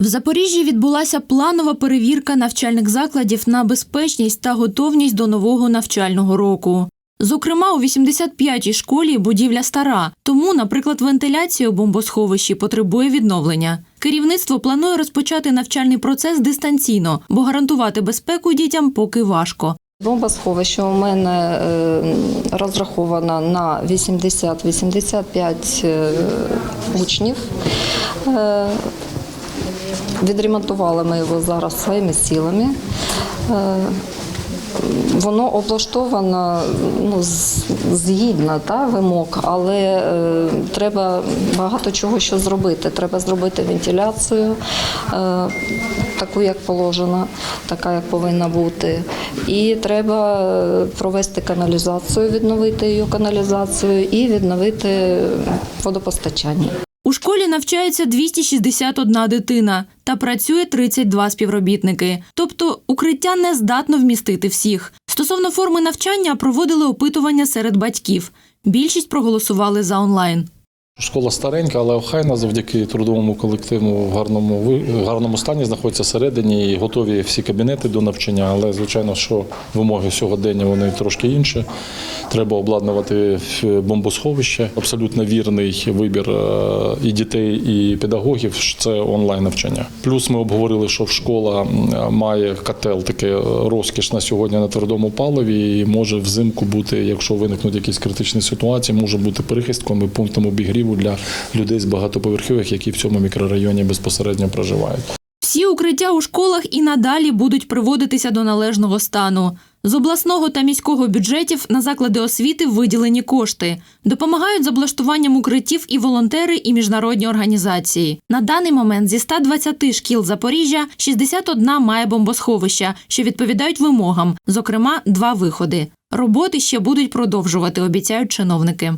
В Запоріжжі відбулася планова перевірка навчальних закладів на безпечність та готовність до нового навчального року. Зокрема, у 85-й школі будівля стара, тому, наприклад, вентиляція у бомбосховищі потребує відновлення. Керівництво планує розпочати навчальний процес дистанційно, бо гарантувати безпеку дітям поки важко. Бомбосховище у мене е, розраховано на 80-85 е, учнів. Відремонтували ми його зараз своїми силами. Е, Воно облаштовано ну, згідно та, вимог, але е, треба багато чого що зробити. Треба зробити вентиляцію, е, таку, як положено, така, як повинна бути. І треба е, провести каналізацію, відновити її каналізацію і відновити водопостачання. У школі навчається 261 дитина та працює 32 співробітники. Тобто укриття не здатно вмістити всіх. Стосовно форми навчання проводили опитування серед батьків. Більшість проголосували за онлайн. Школа старенька, але охайна завдяки трудовому колективу в гарному ви- гарному стані знаходиться всередині і готові всі кабінети до навчання. Але звичайно, що вимоги сьогодення вони трошки інші. Треба обладнувати бомбосховище. Абсолютно вірний вибір е, і дітей, і педагогів. Це онлайн навчання. Плюс ми обговорили, що школа має котел, таке е, розкіш на сьогодні на твердому паливі, і може взимку бути, якщо виникнуть якісь критичні ситуації, може бути прихистком і пунктом обігріву для людей з багатоповерхових, які в цьому мікрорайоні безпосередньо проживають. Всі укриття у школах і надалі будуть приводитися до належного стану. З обласного та міського бюджетів на заклади освіти виділені кошти. Допомагають з облаштуванням укриттів і волонтери, і міжнародні організації. На даний момент зі 120 шкіл Запоріжжя 61 має бомбосховища, що відповідають вимогам, зокрема, два виходи. Роботи ще будуть продовжувати, обіцяють чиновники.